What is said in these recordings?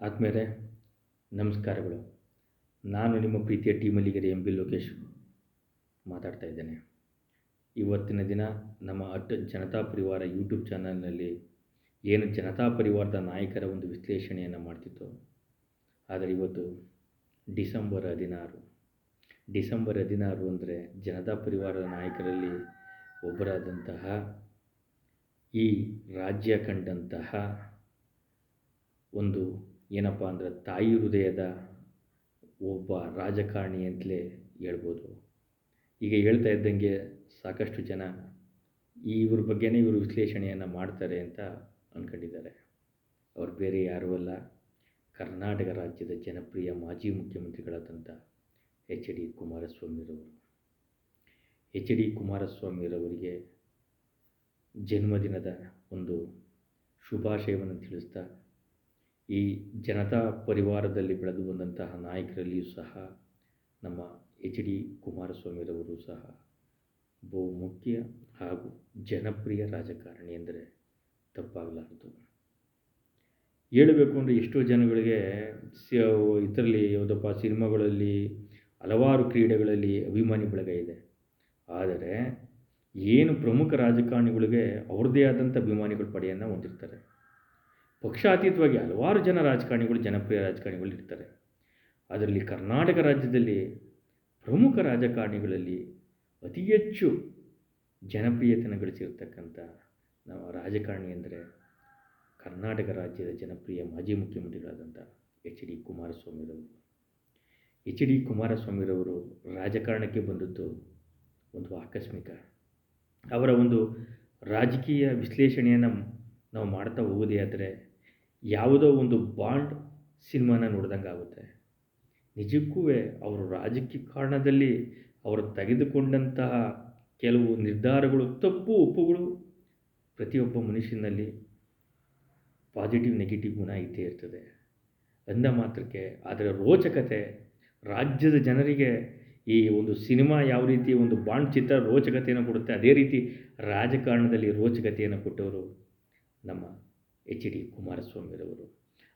ಆದಮೇಲೆ ನಮಸ್ಕಾರಗಳು. ನಾನು ನಿಮ್ಮ ಪ್ರೀತಿಯ ಟೀಮಲ್ಲಿಗೆರೆ ಎಂ ಬಿ ಲೋಕೇಶ್ ಮಾತಾಡ್ತಾ ಇದ್ದೇನೆ. ಇವತ್ತಿನ ದಿನ ನಮ್ಮ ಅಟ್ ಜನತಾ ಪರಿವಾರ ಯೂಟ್ಯೂಬ್ ಚಾನಲ್ನಲ್ಲಿ ಏನು ಜನತಾ ಪರಿವಾರದ ನಾಯಕರ ಒಂದು ವಿಶ್ಲೇಷಣೆಯನ್ನು ಮಾಡ್ತಿತ್ತು. ಆದರೆ ಇವತ್ತು ಡಿಸೆಂಬರ್ ಹದಿನಾರು. ಡಿಸೆಂಬರ್ ಹದಿನಾರು ಅಂದರೆ ಜನತಾ ಪರಿವಾರದ ನಾಯಕರಲ್ಲಿ ಒಬ್ಬರಾದಂತಹ ಈ ರಾಜ್ಯ ಕಂಡಂತಹ ಒಂದು ಏನಪ್ಪ ಅಂದರೆ ತಾಯಿ ಹೃದಯದ ಒಬ್ಬ ರಾಜಕಾರಣಿ ಅಂತಲೇ ಹೇಳ್ಬೋದು. ಈಗ ಹೇಳ್ತಾ ಇದ್ದಂಗೆ ಸಾಕಷ್ಟು ಜನ ಇವ್ರ ಬಗ್ಗೆನೇ ಇವರು ವಿಶ್ಲೇಷಣೆಯನ್ನು ಮಾಡ್ತಾರೆ ಅಂತ ಅಂದ್ಕೊಂಡಿದ್ದಾರೆ ಅವ್ರು ಬೇರೆ ಯಾರೂ ಅಲ್ಲ. ಕರ್ನಾಟಕ ರಾಜ್ಯದ ಜನಪ್ರಿಯ ಮಾಜಿ ಮುಖ್ಯಮಂತ್ರಿಗಳಾದಂಥ ಎಚ್ ಡಿ ಕುಮಾರಸ್ವಾಮಿರವರು ಎಚ್ ಡಿ ಕುಮಾರಸ್ವಾಮಿರವರಿಗೆ ಜನ್ಮದಿನದ ಒಂದು ಶುಭಾಶಯವನ್ನು ತಿಳಿಸ್ತಾ ಈ ಜನತಾ ಪರಿವಾರದಲ್ಲಿ ಬೆಳೆದು ಬಂದಂತಹ ನಾಯಕರಲ್ಲಿಯೂ ಸಹ ನಮ್ಮ ಎಚ್ ಡಿ ಕುಮಾರಸ್ವಾಮಿರವರು ಸಹ ಬಹುಮುಖ್ಯ ಹಾಗೂ ಜನಪ್ರಿಯ ರಾಜಕಾರಣಿ ಎಂದರೆ ತಪ್ಪಾಗಲಾರದು ಹೇಳಬೇಕು ಅಂದರೆ ಎಷ್ಟೋ ಜನಗಳಿಗೆ ಇದರಲ್ಲಿ ಯಾವುದಪ್ಪ ಸಿನಿಮಾಗಳಲ್ಲಿ ಹಲವಾರು ಕ್ರೀಡೆಗಳಲ್ಲಿ ಅಭಿಮಾನಿ ಬಳಗ ಇದೆ. ಆದರೆ ಏನು ಪ್ರಮುಖ ರಾಜಕಾರಣಿಗಳಿಗೆ ಅವ್ರದ್ದೇ ಆದಂಥ ಅಭಿಮಾನಿಗಳ ಪಡೆಯನ್ನು ಹೊಂದಿರ್ತಾರೆ. ಪಕ್ಷಾತೀತವಾಗಿ ಹಲವಾರು ಜನ ರಾಜಕಾರಣಿಗಳು, ಜನಪ್ರಿಯ ರಾಜಕಾರಣಿಗಳು ಇರ್ತಾರೆ. ಅದರಲ್ಲಿ ಕರ್ನಾಟಕ ರಾಜ್ಯದಲ್ಲಿ ಪ್ರಮುಖ ರಾಜಕಾರಣಿಗಳಲ್ಲಿ ಅತಿ ಹೆಚ್ಚು ಜನಪ್ರಿಯತೆಯನ್ನು ಗಳಿಸಿರ್ತಕ್ಕಂಥ ನಮ್ಮ ರಾಜಕಾರಣಿ ಅಂದರೆ ಕರ್ನಾಟಕ ರಾಜ್ಯದ ಜನಪ್ರಿಯ ಮಾಜಿ ಮುಖ್ಯಮಂತ್ರಿಗಳಾದಂಥ ಎಚ್ ಡಿ ಕುಮಾರಸ್ವಾಮಿರವರು. ಎಚ್ ಡಿ ಕುಮಾರಸ್ವಾಮಿರವರು ರಾಜಕಾರಣಕ್ಕೆ ಬಂದದ್ದು ಒಂದು ಆಕಸ್ಮಿಕ. ಅವರ ಒಂದು ರಾಜಕೀಯ ವಿಶ್ಲೇಷಣೆಯನ್ನು ನಾವು ಮಾಡ್ತಾ ಹೋಗೋದೇ ಆದರೆ ಯಾವುದೋ ಒಂದು ಬಾಂಡ್ ಸಿನಿಮಾನ ನೋಡಿದಂಗೆ ಆಗುತ್ತೆ. ನಿಜಕ್ಕೂ ಅವರು ರಾಜಕೀಯ ಕಾರಣದಲ್ಲಿ ಅವರು ತೆಗೆದುಕೊಂಡಂತಹ ಕೆಲವು ನಿರ್ಧಾರಗಳು ತಪ್ಪು ಒಪ್ಪುಗಳು ಪ್ರತಿಯೊಬ್ಬ ಮನುಷ್ಯನಲ್ಲಿ ಪಾಸಿಟಿವ್ ನೆಗೆಟಿವ್ ಗುಣ ಇದ್ದೇ ಇರ್ತದೆ. ಅಂದ ಮಾತ್ರಕ್ಕೆ ಅದರ ರೋಚಕತೆ ರಾಜ್ಯದ ಜನರಿಗೆ ಈ ಒಂದು ಸಿನಿಮಾ ಯಾವ ರೀತಿ ಒಂದು ಬಾಂಡ್ ಚಿತ್ರ ರೋಚಕತೆಯನ್ನು ಕೊಡುತ್ತೆ, ಅದೇ ರೀತಿ ರಾಜಕಾರಣದಲ್ಲಿ ರೋಚಕತೆಯನ್ನು ಕೊಟ್ಟವರು ನಮ್ಮ ಎಚ್ ಡಿ ಕುಮಾರಸ್ವಾಮಿರವರು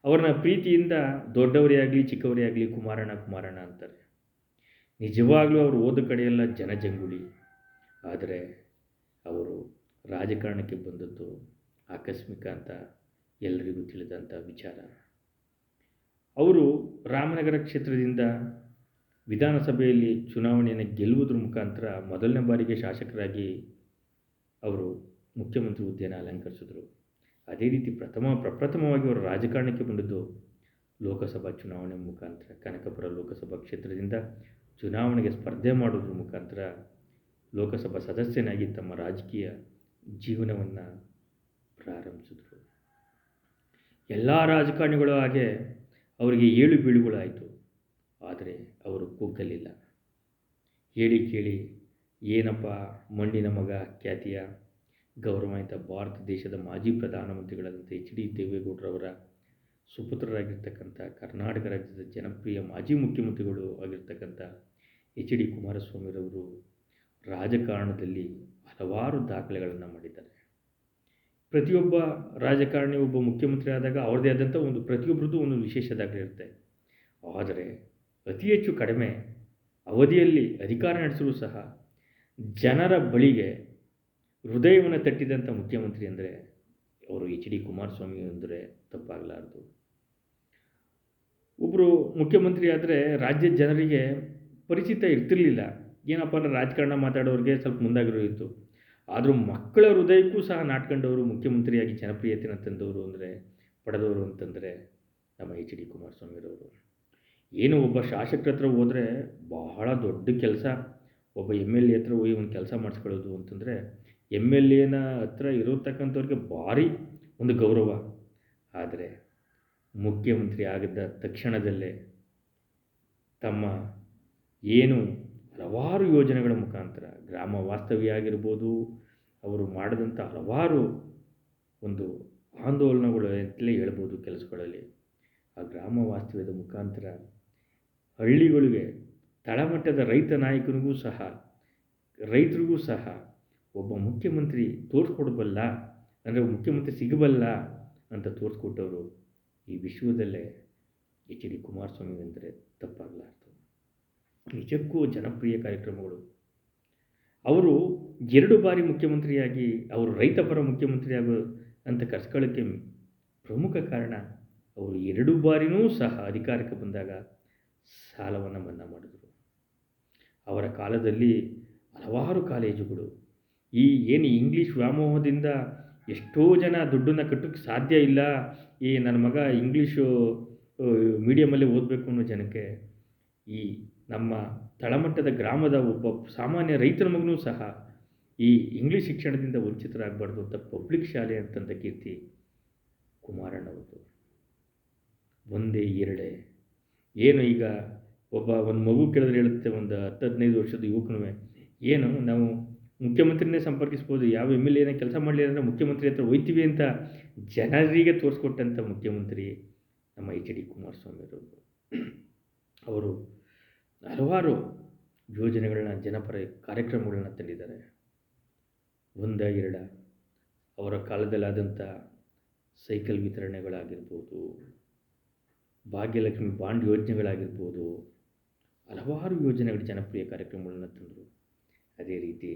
ಅವರನ್ನ ಪ್ರೀತಿಯಿಂದ ದೊಡ್ಡವರೇ ಆಗಲಿ ಚಿಕ್ಕವರೇ ಆಗಲಿ ಕುಮಾರಣ್ಣ ಕುಮಾರಣ್ಣ ಅಂತಾರೆ. ನಿಜವಾಗಲೂ ಅವರು ಓದ ಕಡೆಯೆಲ್ಲ ಜನಜಂಗುಳಿ ಆದರೆ ಅವರು ರಾಜಕಾರಣಕ್ಕೆ ಬಂದದ್ದು ಆಕಸ್ಮಿಕ ಅಂತ ಎಲ್ಲರಿಗೂ ತಿಳಿದಂಥ ವಿಚಾರ. ಅವರು ರಾಮನಗರ ಕ್ಷೇತ್ರದಿಂದ ವಿಧಾನಸಭೆಯಲ್ಲಿ ಚುನಾವಣೆಯನ್ನು ಗೆಲ್ಲುವುದ್ರ ಮುಖಾಂತರ ಮೊದಲನೇ ಬಾರಿಗೆ ಶಾಸಕರಾಗಿ ಅವರು ಮುಖ್ಯಮಂತ್ರಿ ಹುದ್ದೆಯನ್ನು ಅಲಂಕರಿಸಿದರು. ಅದೇ ರೀತಿ ಪ್ರಥಮ, ಪ್ರಪ್ರಥಮವಾಗಿ ಅವರು ರಾಜಕಾರಣಕ್ಕೆ ಬಂದದ್ದು ಲೋಕಸಭಾ ಚುನಾವಣೆ ಮುಖಾಂತರ, ಕನಕಪುರ ಲೋಕಸಭಾ ಕ್ಷೇತ್ರದಿಂದ ಚುನಾವಣೆಗೆ ಸ್ಪರ್ಧೆ ಮಾಡೋದ್ರ ಮುಖಾಂತರ ಲೋಕಸಭಾ ಸದಸ್ಯನಾಗಿ ತಮ್ಮ ರಾಜಕೀಯ ಜೀವನವನ್ನು ಪ್ರಾರಂಭಿಸಿದರು. ಎಲ್ಲ ರಾಜಕಾರಣಿಗಳು ಹಾಗೆ ಅವರಿಗೆ ಏಳು ಬೀಳುಗಳಾಯಿತು. ಆದರೆ ಅವರು ಕುಗ್ಗಲಿಲ್ಲ ಹೇಳಿ ಕೇಳಿ, ಏನಪ್ಪ, ಮಣ್ಣಿನ ಮಗ, ಖ್ಯಾತಿಯ? ಗೌರವಾನ್ವಿತ ಭಾರತ ದೇಶದ ಮಾಜಿ ಪ್ರಧಾನಮಂತ್ರಿಗಳಾದಂಥ ಎಚ್ ಡಿ ದೇವೇಗೌಡರವರ ಸುಪುತ್ರರಾಗಿರ್ತಕ್ಕಂಥ ಕರ್ನಾಟಕ ರಾಜ್ಯದ ಜನಪ್ರಿಯ ಮಾಜಿ ಮುಖ್ಯಮಂತ್ರಿಗಳು ಆಗಿರ್ತಕ್ಕಂಥ ಎಚ್ ಡಿ ಕುಮಾರಸ್ವಾಮಿರವರು ರಾಜಕಾರಣದಲ್ಲಿ ಹಲವಾರು ದಾಖಲೆಗಳನ್ನು ಮಾಡಿದ್ದಾರೆ. ಪ್ರತಿಯೊಬ್ಬ ರಾಜಕಾರಣಿ ಒಬ್ಬ ಮುಖ್ಯಮಂತ್ರಿ ಆದಾಗ ಅವ್ರದ್ದೇ ಆದಂಥ ಒಂದು ಪ್ರತಿಯೊಬ್ಬರದ್ದು ಒಂದು ವಿಶೇಷ ದಾಖಲೆ ಇರುತ್ತೆ. ಆದರೆ ಅತಿ ಹೆಚ್ಚು ಕಡಿಮೆ ಅವಧಿಯಲ್ಲಿ ಅಧಿಕಾರ ನಡೆಸಲು ಸಹ ಜನರ ಬಳಿಗೆ ಹೃದಯವನ್ನು ತಟ್ಟಿದಂಥ ಮುಖ್ಯಮಂತ್ರಿ ಅಂದರೆ ಅವರು ಎಚ್ ಡಿ ಕುಮಾರಸ್ವಾಮಿ ಅಂದರೆ ತಪ್ಪಾಗಲಾರದು. ಒಬ್ಬರು ಮುಖ್ಯಮಂತ್ರಿ ಆದರೆ ರಾಜ್ಯದ ಜನರಿಗೆ ಪರಿಚಿತ ಇರ್ತಿರಲಿಲ್ಲ. ಏನಪ್ಪ ಅಂದರೆ ರಾಜಕಾರಣ ಮಾತಾಡೋರಿಗೆ ಸ್ವಲ್ಪ ಮುಂದಾಗಿರೋ ಇತ್ತು. ಆದರೂ ಮಕ್ಕಳ ಹೃದಯಕ್ಕೂ ಸಹ ನಾಟ್ಕೊಂಡವರು ಮುಖ್ಯಮಂತ್ರಿಯಾಗಿ ಜನಪ್ರಿಯತೆಯನ್ನು ತಂದವರು ಅಂದರೆ ಪಡೆದವರು ಅಂತಂದರೆ ನಮ್ಮ ಎಚ್ ಡಿ ಕುಮಾರಸ್ವಾಮಿರವರು. ಏನು ಒಬ್ಬ ಶಾಸಕರ ಹತ್ರ ಹೋದರೆ ಬಹಳ ದೊಡ್ಡ ಕೆಲಸ, ಒಬ್ಬ ಎಂ ಎಲ್ ಎ ಹತ್ರ ಹೋಗಿ ಒಂದು ಕೆಲಸ ಮಾಡಿಸ್ಕೊಳ್ಳೋದು ಅಂತಂದರೆ ಎಂ ಎಲ್ ಎನ ಹತ್ರ ಇರತಕ್ಕಂಥವ್ರಿಗೆ ಭಾರಿ ಒಂದು ಗೌರವ. ಆದರೆ ಮುಖ್ಯಮಂತ್ರಿ ಆಗಿದ್ದ ತಕ್ಷಣದಲ್ಲೇ ತಮ್ಮ ಏನು ಹಲವಾರು ಯೋಜನೆಗಳ ಮುಖಾಂತರ, ಗ್ರಾಮ ವಾಸ್ತವ್ಯ ಆಗಿರ್ಬೋದು, ಅವರು ಮಾಡಿದಂಥ ಹಲವಾರು ಒಂದು ಆಂದೋಲನಗಳು ಅಂತಲೇ ಹೇಳ್ಬೋದು ಕೆಲಸಗಳಲ್ಲಿ. ಆ ಗ್ರಾಮ ವಾಸ್ತವ್ಯದ ಮುಖಾಂತರ ಹಳ್ಳಿಗಳಿಗೆ ತಳಮಟ್ಟದ ರೈತ ನಾಯಕನಿಗೂ ಸಹ, ರೈತರಿಗೂ ಸಹ ಒಬ್ಬ ಮುಖ್ಯಮಂತ್ರಿ ತೋರಿಸ್ಕೊಡ್ಬಲ್ಲ, ಅಂದರೆ ಮುಖ್ಯಮಂತ್ರಿ ಸಿಗಬಲ್ಲ ಅಂತ ತೋರಿಸ್ಕೊಟ್ಟವರು ಈ ವಿಶ್ವದಲ್ಲೇ ಎಚ್ ಡಿ ಕುಮಾರಸ್ವಾಮಿ ಅಂದರೆ ತಪ್ಪಾಗಲಾರದು. ನಿಜಕ್ಕೂ ಜನಪ್ರಿಯ ಕಾರ್ಯಕ್ರಮಗಳು. ಅವರು ಎರಡು ಬಾರಿ ಮುಖ್ಯಮಂತ್ರಿಯಾಗಿ, ಅವರು ರೈತ ಪರ ಮುಖ್ಯಮಂತ್ರಿ ಅಂತ ಕರ್ಸ್ಕೊಳ್ಳೋಕ್ಕೆ ಪ್ರಮುಖ ಕಾರಣ ಅವರು ಎರಡು ಬಾರಿಯೂ ಸಹ ಅಧಿಕಾರಕ್ಕೆ ಬಂದಾಗ ಸಾಲವನ್ನು ಮನ್ನಾ ಮಾಡಿದರು. ಅವರ ಕಾಲದಲ್ಲಿ ಹಲವಾರು ಕಾಲೇಜುಗಳು ಈ ಏನು ಇಂಗ್ಲೀಷ್ ವ್ಯಾಮೋಹದಿಂದ ಎಷ್ಟೋ ಜನ ದುಡ್ಡನ್ನು ಕಟ್ಟೋಕ್ಕೆ ಸಾಧ್ಯ ಇಲ್ಲ. ಈ ನನ್ನ ಮಗ ಇಂಗ್ಲೀಷು ಮೀಡಿಯಮಲ್ಲಿ ಓದಬೇಕು ಅನ್ನೋ ಜನಕ್ಕೆ ಈ ನಮ್ಮ ತಳಮಟ್ಟದ ಗ್ರಾಮದ ಒಬ್ಬ ಸಾಮಾನ್ಯ ರೈತರ ಮಗನೂ ಸಹ ಈ ಇಂಗ್ಲೀಷ್ ಶಿಕ್ಷಣದಿಂದ ವಂಚಿತರಾಗಬಾರ್ದು ಅಂತ ಪಬ್ಲಿಕ್ ಶಾಲೆ ಅಂತಂದ ಕೀರ್ತಿ ಕುಮಾರಣ್ಣವ್ರದ್ದು. ಒಂದೇ ಎರಡೇ. ಏನು ಈಗ ಒಬ್ಬ ಒಂದು ಮಗು ಕೇಳಿದ್ರೆ ಹೇಳುತ್ತೆ, ಒಂದು ಹತ್ತು ಹದಿನೈದು ವರ್ಷದ ಯುವಕನೂ ಏನು ನಾವು ಮುಖ್ಯಮಂತ್ರಿನೇ ಸಂಪರ್ಕಿಸ್ಬೋದು, ಯಾವ ಎಂ ಎಲ್ ಎನ ಕೆಲಸ ಮಾಡಲಿ ಅಂದರೆ ಮುಖ್ಯಮಂತ್ರಿ ಹತ್ರ ಹೋಯ್ತೀವಿ ಅಂತ ಜನರಿಗೆ ತೋರಿಸ್ಕೊಟ್ಟಂಥ ಮುಖ್ಯಮಂತ್ರಿ ನಮ್ಮ ಎಚ್ ಡಿ ಕುಮಾರಸ್ವಾಮಿ ಅವರು. ಅವರು ಹಲವಾರು ಯೋಜನೆಗಳನ್ನ, ಜನಪರ ಕಾರ್ಯಕ್ರಮಗಳನ್ನ ತಂದಿದ್ದಾರೆ. ಒಂದ, ಎರಡ, ಅವರ ಕಾಲದಲ್ಲಾದಂಥ ಸೈಕಲ್ ವಿತರಣೆಗಳಾಗಿರ್ಬೋದು, ಭಾಗ್ಯಲಕ್ಷ್ಮಿ ಬಾಂಡ್ ಯೋಜನೆಗಳಾಗಿರ್ಬೋದು, ಹಲವಾರು ಯೋಜನೆಗಳು ಜನಪ್ರಿಯ ಕಾರ್ಯಕ್ರಮಗಳನ್ನು ತಂದರು. ಅದೇ ರೀತಿ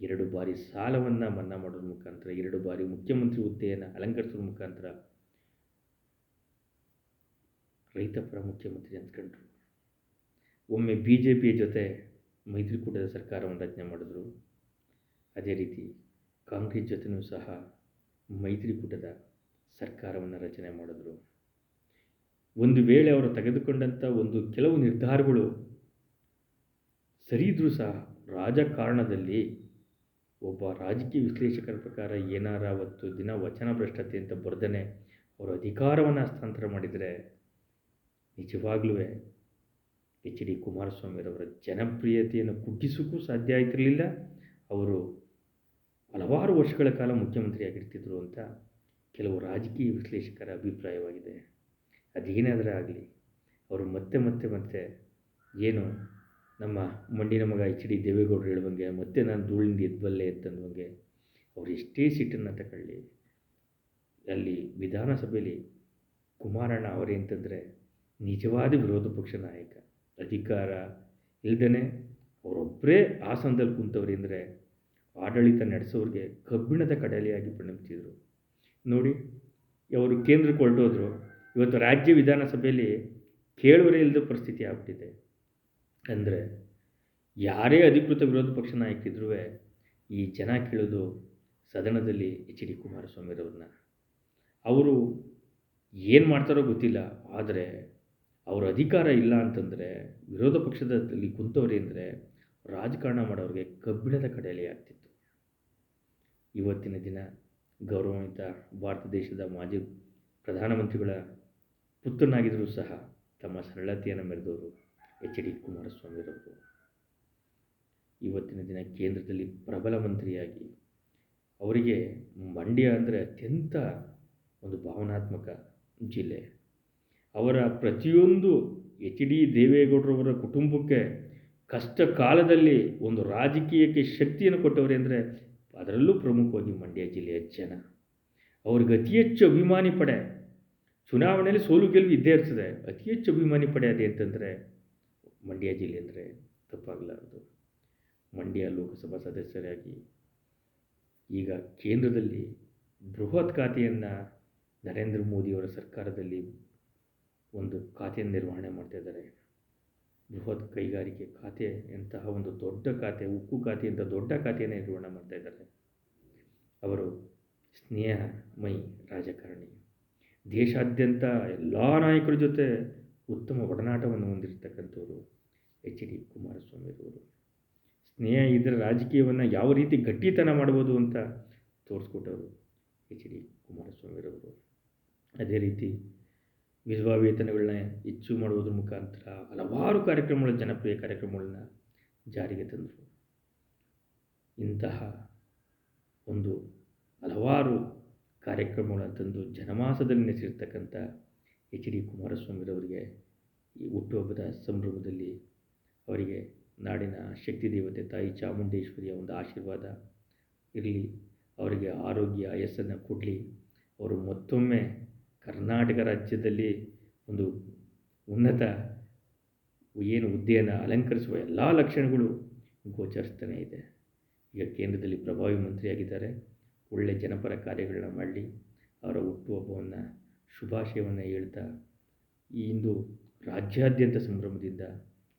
ಎರಡು ಬಾರಿ ಸಾಲವನ್ನು ಮನ್ನಾ ಮಾಡೋದ್ರ ಮುಖಾಂತರ, ಎರಡು ಬಾರಿ ಮುಖ್ಯಮಂತ್ರಿ ಹುದ್ದೆಯನ್ನು ಅಲಂಕರಿಸೋದ್ರ ಮುಖಾಂತರ ರೈತಪರ ಮುಖ್ಯಮಂತ್ರಿ ಅಂದ್ಕೊಂಡ್ರು ಒಮ್ಮೆ ಬಿ ಜೆ ಪಿಯ ಜೊತೆ ಮೈತ್ರಿಕೂಟದ ಸರ್ಕಾರವನ್ನು ರಚನೆ ಮಾಡಿದ್ರು. ಅದೇ ರೀತಿ ಕಾಂಗ್ರೆಸ್ ಜೊತೆನೂ ಸಹ ಮೈತ್ರಿಕೂಟದ ಸರ್ಕಾರವನ್ನು ರಚನೆ ಮಾಡಿದ್ರು. ಒಂದು ವೇಳೆ ಅವರು ತೆಗೆದುಕೊಂಡಂಥ ಒಂದು ಕೆಲವು ನಿರ್ಧಾರಗಳು ಸರಿ ಇದ್ದರೂ ಸಹ ರಾಜಕಾರಣದಲ್ಲಿ ಒಬ್ಬ ರಾಜಕೀಯ ವಿಶ್ಲೇಷಕರ ಪ್ರಕಾರ ಏನಾರ ಅವತ್ತು ದಿನ ವಚನ ಭ್ರಷ್ಟತೆ ಅಂತ ಬರ್ದನೆ ಅವರು ಅಧಿಕಾರವನ್ನು ಹಸ್ತಾಂತರ ಮಾಡಿದರೆ ನಿಜವಾಗ್ಲೂ ಎಚ್ ಡಿ ಕುಮಾರಸ್ವಾಮಿಯವರ ಜನಪ್ರಿಯತೆಯನ್ನು ಕುಗ್ಗಿಸೋಕ್ಕೂ ಸಾಧ್ಯ ಆಯ್ತಿರಲಿಲ್ಲ ಅವರು ಹಲವಾರು ವರ್ಷಗಳ ಕಾಲ ಮುಖ್ಯಮಂತ್ರಿಯಾಗಿರ್ತಿದ್ರು ಅಂತ ಕೆಲವು ರಾಜಕೀಯ ವಿಶ್ಲೇಷಕರ ಅಭಿಪ್ರಾಯವಾಗಿದೆ. ಅದೇನಾದರೂ ಆಗಲಿ, ಅವರು ಮತ್ತೆ ಮತ್ತೆ ಮತ್ತೆ ಏನು ನಮ್ಮ ಮಂಡಿನ ಮಗ ಎಚ್ ಡಿ ದೇವೇಗೌಡರು ಹೇಳುವಂಗೆ ಮತ್ತೆ ನಾನು ಧೂಳಿಂದ ಎದ್ಬಲ್ಲೆ ಅಂತಂದಂಗೆ ಅವ್ರು ಎಷ್ಟೇ ಸಿಟ್ಟನ್ನು ತಗೊಳ್ಳಿ ಅಲ್ಲಿ ವಿಧಾನಸಭೆಯಲ್ಲಿ ಕುಮಾರಣ್ಣ ಅವರೇ ಅಂತಂದರೆ ನಿಜವಾದ ವಿರೋಧ ಪಕ್ಷ ನಾಯಕ. ಅಧಿಕಾರ ಇಲ್ಲದೇ ಅವರೊಬ್ಬರೇ ಆಸನದಲ್ಲಿ ಕುಂತವ್ರಿ ಅಂದರೆ ಆಡಳಿತ ನಡೆಸೋರಿಗೆ ಕಬ್ಬಿಣದ ಕಡಲೆಯಾಗಿ ಪರಿಣಮಿಸಿದರು. ನೋಡಿ ಅವರು ಕೇಂದ್ರಕ್ಕೆ ಹೊರಟೋದ್ರು, ಇವತ್ತು ರಾಜ್ಯ ವಿಧಾನಸಭೆಯಲ್ಲಿ ಕೇಳುವರೇ ಇಲ್ಲದ ಪರಿಸ್ಥಿತಿ ಆಗ್ಬಿಟ್ಟಿದೆ. ಅಂದರೆ ಯಾರೇ ಅಧಿಕೃತ ವಿರೋಧ ಪಕ್ಷ ನಾಯಕಿದ್ರು ಈ ಜನ ಕೇಳೋದು ಸದನದಲ್ಲಿ ಎಚ್ ಡಿ ಕುಮಾರಸ್ವಾಮಿರವ್ರನ್ನ ಅವರು ಏನು ಮಾಡ್ತಾರೋ ಗೊತ್ತಿಲ್ಲ, ಆದರೆ ಅವರ ಅಧಿಕಾರ ಇಲ್ಲ ಅಂತಂದರೆ, ವಿರೋಧ ಪಕ್ಷದಲ್ಲಿ ಕುಂತವ್ರೆ ಅಂದರೆ ರಾಜಕಾರಣ ಮಾಡೋರಿಗೆ ಕಬ್ಬಿಣದ ಕಡೆಯಲ್ಲಿ ಆಗ್ತಿತ್ತು. ಇವತ್ತಿನ ದಿನ ಗೌರವಾನ್ವಿತ ಭಾರತ ದೇಶದ ಮಾಜಿ ಪ್ರಧಾನಮಂತ್ರಿಗಳ ಪುತ್ರನಾಗಿದ್ದರೂ ಸಹ ತಮ್ಮ ಸರಳತೆಯನ್ನು ಮೆರೆದವರು ಎಚ್ ಡಿ ಕುಮಾರಸ್ವಾಮಿರವರು ಇವತ್ತಿನ ದಿನ ಕೇಂದ್ರದಲ್ಲಿ ಪ್ರಬಲ ಮಂತ್ರಿಯಾಗಿ ಅವರಿಗೆ ಮಂಡ್ಯ ಅಂದರೆ ಅತ್ಯಂತ ಒಂದು ಭಾವನಾತ್ಮಕ ಜಿಲ್ಲೆ. ಅವರ ಪ್ರತಿಯೊಂದು ಎಚ್ ಡಿ ದೇವೇಗೌಡರವರ ಕುಟುಂಬಕ್ಕೆ ಕಷ್ಟ ಕಾಲದಲ್ಲಿ ಒಂದು ರಾಜಕೀಯಕ್ಕೆ ಶಕ್ತಿಯನ್ನು ಕೊಟ್ಟವರೇ ಅಂದರೆ ಅದರಲ್ಲೂ ಪ್ರಮುಖವಾಗಿ ಮಂಡ್ಯ ಜಿಲ್ಲೆಯ ಜನ. ಅವ್ರಿಗೆ ಅತಿ ಹೆಚ್ಚು ಅಭಿಮಾನಿ ಪಡೆ. ಚುನಾವಣೆಯಲ್ಲಿ ಸೋಲು ಗೆಲುವು ಇದ್ದೇ ಇರ್ತದೆ ಅತಿ ಹೆಚ್ಚು ಅಭಿಮಾನಿ ಪಡೆ ಅದೇ ಅಂತಂದರೆ ಮಂಡ್ಯ ಜಿಲ್ಲೆ ಅಂದರೆ ತಪ್ಪಾಗಲಾರದು. ಮಂಡ್ಯ ಲೋಕಸಭಾ ಸದಸ್ಯರಾಗಿ ಈಗ ಕೇಂದ್ರದಲ್ಲಿ ಬೃಹತ್ ಖಾತೆಯನ್ನು ನರೇಂದ್ರ ಮೋದಿಯವರ ಸರ್ಕಾರದಲ್ಲಿ ಒಂದು ಖಾತೆಯನ್ನು ನಿರ್ವಹಣೆ ಮಾಡ್ತಾ ಇದ್ದಾರೆ. ಬೃಹತ್ ಕೈಗಾರಿಕೆ ಖಾತೆ ಎಂತಹ ಒಂದು ದೊಡ್ಡ ಖಾತೆ, ಉಕ್ಕು ಖಾತೆ ಅಂತ ದೊಡ್ಡ ಖಾತೆಯನ್ನು ನಿರ್ವಹಣೆ ಮಾಡ್ತಾಯಿದ್ದಾರೆ ಅವರು ಸ್ನೇಹಮಯಿ ರಾಜಕಾರಣಿ. ದೇಶಾದ್ಯಂತ ಎಲ್ಲ ನಾಯಕರ ಜೊತೆ ಉತ್ತಮ ಒಡನಾಟವನ್ನು ಹೊಂದಿರತಕ್ಕಂಥವ್ರು. ಎಚ್ ಡಿ ಕುಮಾರಸ್ವಾಮಿರವರು ಸ್ನೇಹ ಇದರ ರಾಜಕೀಯವನ್ನು ಯಾವ ರೀತಿ ಗಟ್ಟಿತನ ಮಾಡ್ಬೋದು ಅಂತ ತೋರಿಸ್ಕೊಟ್ಟವರು ಎಚ್ ಡಿ ಕುಮಾರಸ್ವಾಮಿರವರು ಅದೇ ರೀತಿ ವಿಧವಾ ವೇತನಗಳನ್ನ ಹೆಚ್ಚು ಮಾಡುವುದರ ಮುಖಾಂತರ ಹಲವಾರು ಕಾರ್ಯಕ್ರಮಗಳ ಜನಪ್ರಿಯ ಕಾರ್ಯಕ್ರಮಗಳನ್ನ ಜಾರಿಗೆ ತಂದರು. ಇಂತಹ ಒಂದು ಹಲವಾರು ಕಾರ್ಯಕ್ರಮಗಳನ್ನು ತಂದು ಜನಮಾಸದಲ್ಲಿ ನೆಲೆಸಿರ್ತಕ್ಕಂಥ ಎಚ್ ಡಿ ಕುಮಾರಸ್ವಾಮಿರವರಿಗೆ ಈ ಹುಟ್ಟುಹಬ್ಬದ ಸಂಭ್ರಮದಲ್ಲಿ ಅವರಿಗೆ ನಾಡಿನ ಶಕ್ತಿ ದೇವತೆ ತಾಯಿ ಚಾಮುಂಡೇಶ್ವರಿಯ ಒಂದು ಆಶೀರ್ವಾದ ಇರಲಿ. ಅವರಿಗೆ ಆರೋಗ್ಯ, ಆಯಸ್ಸನ್ನು ಕೊಡಲಿ. ಅವರು ಮತ್ತೊಮ್ಮೆ ಕರ್ನಾಟಕ ರಾಜ್ಯದಲ್ಲಿ ಒಂದು ಉನ್ನತ ಏನು ಹುದ್ದೆಯನ್ನು ಅಲಂಕರಿಸುವ ಎಲ್ಲ ಲಕ್ಷಣಗಳು ಗೋಚರಿಸ್ತಾನೆ ಇದೆ. ಈಗ ಕೇಂದ್ರದಲ್ಲಿ ಪ್ರಭಾವಿ ಮಂತ್ರಿಯಾಗಿದ್ದಾರೆ. ಒಳ್ಳೆಯ ಜನಪರ ಕಾರ್ಯಗಳನ್ನ ಮಾಡಲಿ. ಅವರ ಹುಟ್ಟುಹಬ್ಬವನ್ನು ಶುಭಾಶಯವನ್ನು ಹೇಳ್ತಾ ಈ ಇಂದು ರಾಜ್ಯಾದ್ಯಂತ ಸಂಭ್ರಮದಿಂದ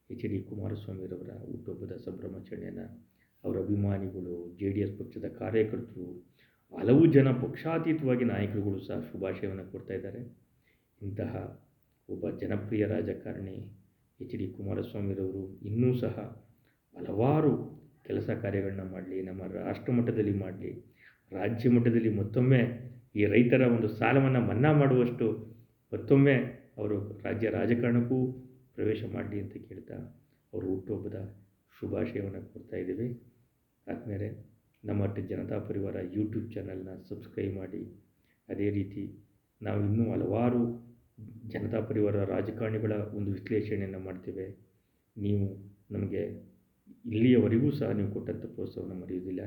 ಎಚ್ ಡಿ ಕುಮಾರಸ್ವಾಮಿರವರ ಹುಟ್ಟುಹಬ್ಬದ ಸಂಭ್ರಮಾಚರಣೆಯನ್ನು ಅವರ ಅಭಿಮಾನಿಗಳು, ಜೆ ಡಿ ಎಸ್ ಪಕ್ಷದ ಕಾರ್ಯಕರ್ತರು, ಹಲವು ಜನ ಪಕ್ಷಾತೀತವಾಗಿ ನಾಯಕರುಗಳು ಸಹ ಶುಭಾಶಯವನ್ನು ಕೊಡ್ತಾ ಇದ್ದಾರೆ. ಇಂತಹ ಒಬ್ಬ ಜನಪ್ರಿಯ ರಾಜಕಾರಣಿ ಎಚ್ ಡಿ ಕುಮಾರಸ್ವಾಮಿರವರು ಇನ್ನೂ ಸಹ ಹಲವಾರು ಕೆಲಸ ಕಾರ್ಯಗಳನ್ನ ಮಾಡಲಿ, ನಮ್ಮ ರಾಷ್ಟ್ರ ಮಟ್ಟದಲ್ಲಿ ಮಾಡಲಿ, ರಾಜ್ಯ ಮಟ್ಟದಲ್ಲಿ ಮತ್ತೊಮ್ಮೆ ಈ ರೈತರ ಒಂದು ಸಾಲವನ್ನು ಮನ್ನಾ ಮಾಡುವಷ್ಟು ಮತ್ತೊಮ್ಮೆ ಅವರು ರಾಜ್ಯ ರಾಜಕಾರಣಕ್ಕೂ ಪ್ರವೇಶ ಮಾಡಲಿ ಅಂತ ಕೇಳ್ತಾ ಅವರು ಹುಟ್ಟುಹಬ್ಬದ ಶುಭಾಶಯವನ್ನು ಕೊಡ್ತಾ ಇದ್ದೀವಿ. ಆದಮೇಲೆ ನಮ್ಮ ಜನತಾ ಪರಿವಾರ ಯೂಟ್ಯೂಬ್ ಚಾನಲ್ನ ಸಬ್ಸ್ಕ್ರೈಬ್ ಮಾಡಿ. ಅದೇ ರೀತಿ ನಾವು ಇನ್ನೂ ಹಲವಾರು ಜನತಾ ಪರಿವಾರ ರಾಜಕಾರಣಿಗಳ ಒಂದು ವಿಶ್ಲೇಷಣೆಯನ್ನು ಮಾಡ್ತೇವೆ. ನೀವು ನಮಗೆ ಇಲ್ಲಿಯವರೆಗೂ ಸಹ ನೀವು ಕೊಟ್ಟಂಥ ಪ್ರೋತ್ಸಾಹವನ್ನು ಮರೆಯುವುದಿಲ್ಲ.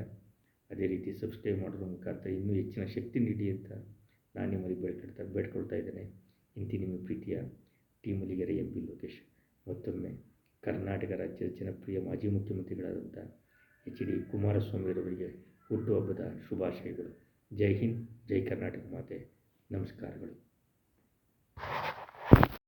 ಅದೇ ರೀತಿ ಸಬ್ಸ್ಕ್ರೈಬ್ ಮಾಡೋದ್ರ ಮುಖಾಂತರ ಇನ್ನೂ ಹೆಚ್ಚಿನ ಶಕ್ತಿ ನೀಡಿ ಅಂತ ನಾನು ನಿಮ್ಮಲ್ಲಿ ಬೇಡ್ಕೊಳ್ತಾ ಬೇಡ್ಕೊಳ್ತಾ ಇದ್ದೇನೆ. ಇಂತಿ ನಿಮ್ಮ ಪ್ರೀತಿಯ T Muligere M B Lokesh. ಮತ್ತೊಮ್ಮೆ ಕರ್ನಾಟಕ ರಾಜ್ಯದ ಜನಪ್ರಿಯ ಮಾಜಿ ಮುಖ್ಯಮಂತ್ರಿಗಳಾದಂಥ ಎಚ್ ಡಿ ಕುಮಾರಸ್ವಾಮಿಯವರಿಗೆ ಹುಟ್ಟುಹಬ್ಬದ ಶುಭಾಶಯಗಳು. ಜೈ ಹಿಂದ್, ಜೈ ಕರ್ನಾಟಕ ಮಾತೆ. ನಮಸ್ಕಾರಗಳು.